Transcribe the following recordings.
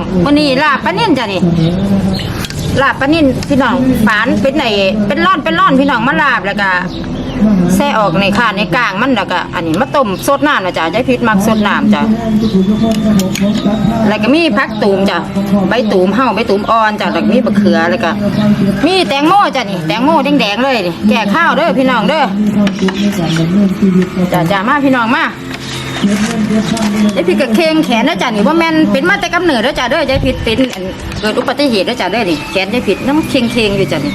องวันนี้ลาบปลานิ่นจ้ะนี่ลาบปลานิ่นพี่น้องฝานเป็นไหนเป็นร่อนเป็นร่อนพี่น้องมาลาบแล้วก็แซ่ออกในข้าในกลางมันแล้วก็อันนี้มาต้มสดน้ำนะจ้ะยายพิษมักสดน้ำจ้ะแล้วก็มีผักตูมจ้ะใบตูมเห่าใบตูมอ่อนจ้ะแล้วก็มีบะเขือแล้วก็มีแตงโมจ้ะนี่แตงโมแดงๆเลยนี่แก่ข้าวเด้อพี่น้องเด้อจ้ะจ้ะมาพี่น้องมา ยายพิษกับเคงแขนนะจ๊ะนี่ว่าแม่นเป็นมาแต่กำเนิดแล้วจ้ะเด้อยายพิษเป็นอันเกิดอุบัติเหตุแล้วจ้ะเด้อนี่แขนยายพิษน้ำเคงเคงอยู่จ้ะนี่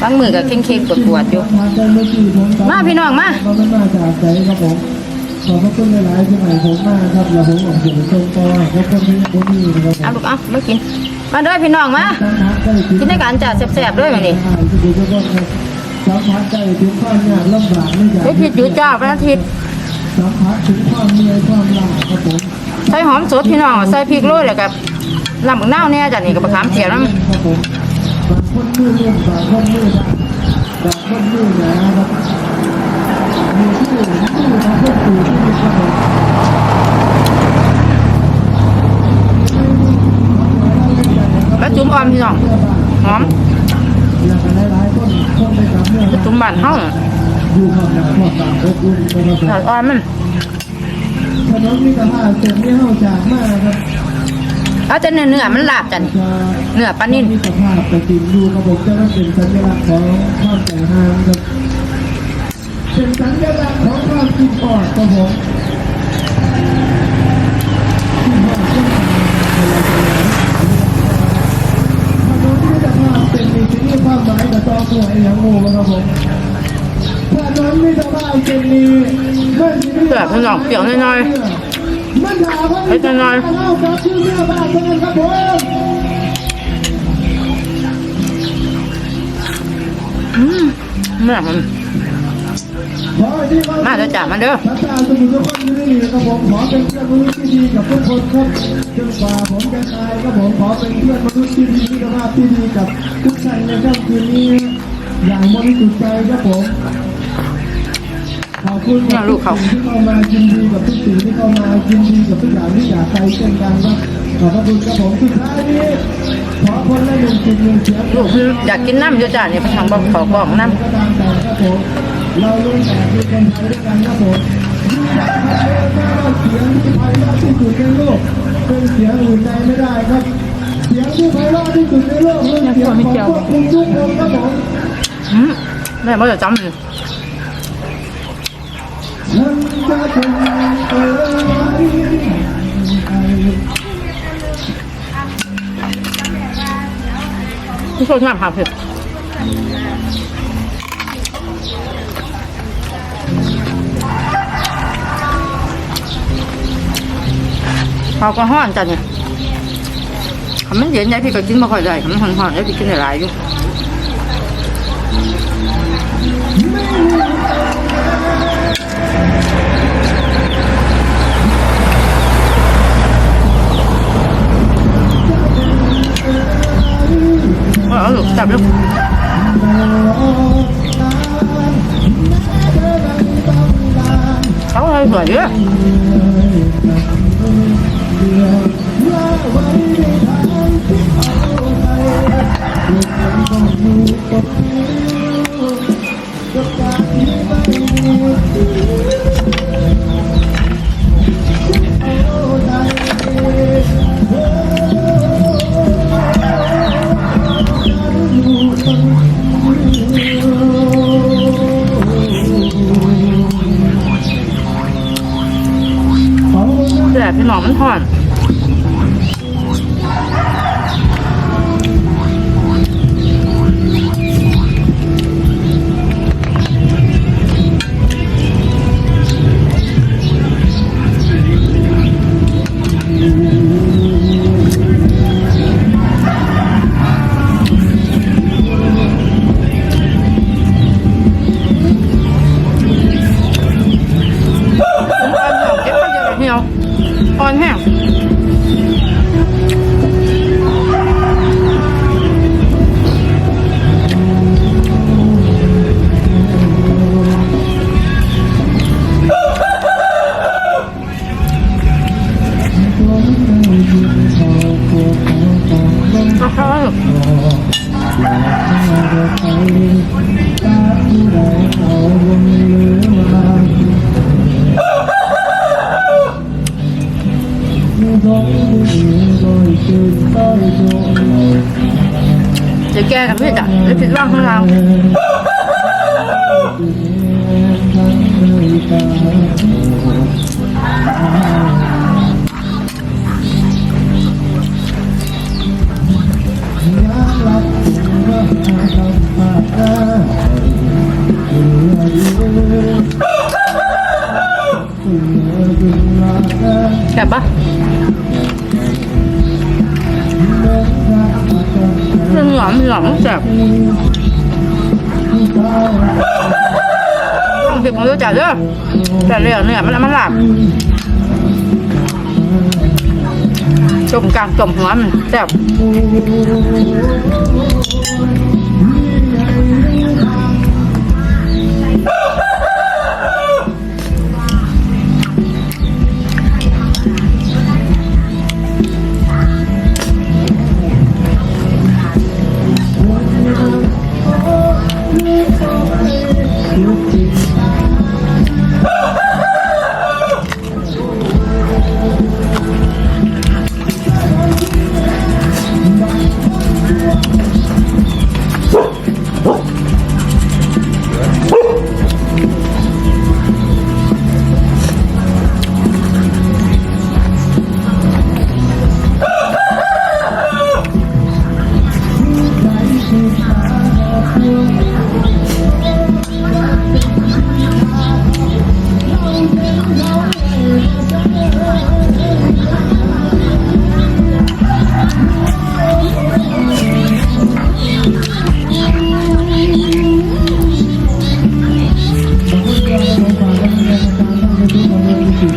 บางมือกับเคงเคงปวดปวดอยู่ มาพี่น้องมาเขาไม่มาจากใจครับผมขอบคุณหลายๆที่ใหม่ผมมากครับแล้วผมออกเสียงตรงต่อครับคนนี้คนนี้นะครับผมเอาลูกเอามากินมาด้อพี่น้องมาสัมผัสได้ถึงกินในการจ้ะแซ่บๆด้วยแบบนี้ที่ทุกคนครับสัมผัสได้ถึงความยากลำบากไม่อยากยายพิษอยู่จ้าพระอาทิตย์ ใส่หอมสดพี่น้องใส่พริกโรยแล้วกับลำบักนาวเนี่ยจ้ะนี่กับมะขามเจียวน้ำครับบคนมือเล่นบคนมือดังบคนมือหนาครับมีมือมือบางคนตู่ที่มีครับผมแล้วจุ่มออนพี่น้องหอม อยากให้หลายๆคนคนไปกับเมื่อจุ่มบ้านเฮาอยู่ข้างหน้าพวกต่างอบอุ่นนะครับถอดอ่อนมันถนนมิตรภาพเส้นนี้เข้าจากมากครับเอาแต่เนื้อเนื้อมันลาบจ้ะนี่จะเนื้อปลานิ่นมิตรภาพแต่ติดดูระบบจะนั้นเป็นสัญลักษณ์ของความแต่งงานครับเป็นสัญลักษณ์ของความกินปอดครับผมที่ห้องเครื่องทำงานเวลาจะถนนมิตรภาพเป็นมีที่นี่ความหมายกับตอสวยอย่างงูครับผมถน นมิตรภาพเป็นมีเมื่อที่เปลือกพี่น้องเปียวน้อยมันด่าว่าเฮ้ยน้อยเล่าครับชื่อเรื่องบ้านเมืองครับผมๆอืมแม่มันขอให้ที่บ้านมาเด้อจ้ะมาเด้อพระเจ้าสมุทาครที่นี่ครับผมขอเป็นเพื่อนมนุษย์ที่ดีกับทุกคนครับจนกว่าผมจะตายครับผมขอเป็นเพื่อนมนุษย์ที่ดีมิตรภาพที่ดีกับทุกท่านในค่ำคืนนี้อย่างบริสุทธิ์ใจครับผม ขอบคุณกับทุกสิ่งที่เข้ามายินดีกับทุกสิ่งที่เข้ามายินดีกับทุกอย่างที่อยากไปเช่นกันครับขอบพระคุณครับผมสุดท้ายนี้ขอคนละหนึ่งจิตหนึ่งเสียงลูกพี่อยากกินน้ำอยู่จ้ะนี่พี่น้องบอกขอกล่องน้ก็ตามแต่ครับผมเราลุ้นแต่คือคนไทยด้วยกันครับผมยิ่งใหญ่ครับเองว่าเสียงที่ไพเราะที่สุดในโลกเป็นเสียงอื่นใดไม่ได้ครับ เสียงที่ไพเราะที่สุดในโลกคือเสียงของพวกคุณทุกคนครับผมำอืมแม่บ่จะจำเลย ฉันจะทนเอ่ยพี่โชคงามหาเผ็ดเขาก็ห้อนจ้ะเนี่ยคำมันเย็นยายพี่ก็กินไม่ค่อยได้คำมันห้อนๆยายพี่กินได้หลายอยู่ เขาใแก้กันพี่จ้ะแล้วผิดว่างของเราแซ่บปะ เรื่องหอมหอมแซ่บต้องผิดของรู้จักเด้อแต่เรื่องเนี่ยมันมันหลับจมกลางจมหัวมันแซ่บ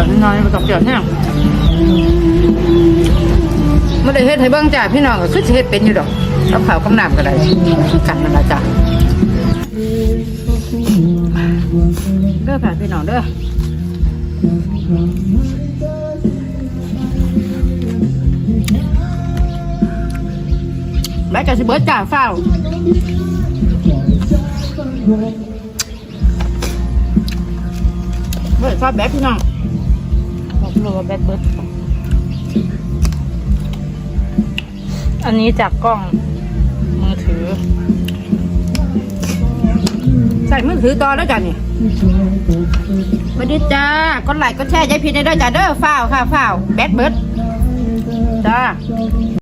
หยอดน้อยๆไปกับหยอดแห้งไม่ได้เฮ็ดให้เบิ่งจ้าพี่น้องก็คือสิเฮ็ดเป็นอยู่ดอกกับข้าวกับน้ำก็ได้คือกันนั่นล่ะจ้ะเด้อค่ะพี่น้องเด้อแม่ก็สิเบิดจ้าเฝ้าเบิดฟ้าแบกพี่น้อง หนูว่าแบดเบิดอันนี้จากกล้องมือถือ ใส่มือถือต่อแล้วจ้ะนี่สวัสดีจ้ากดไลค์กดแชร์ใจพินได้ด้วยจ้ะเด้อฝ้าวค่ะฝ้าวแบดเบิร์ดจ้า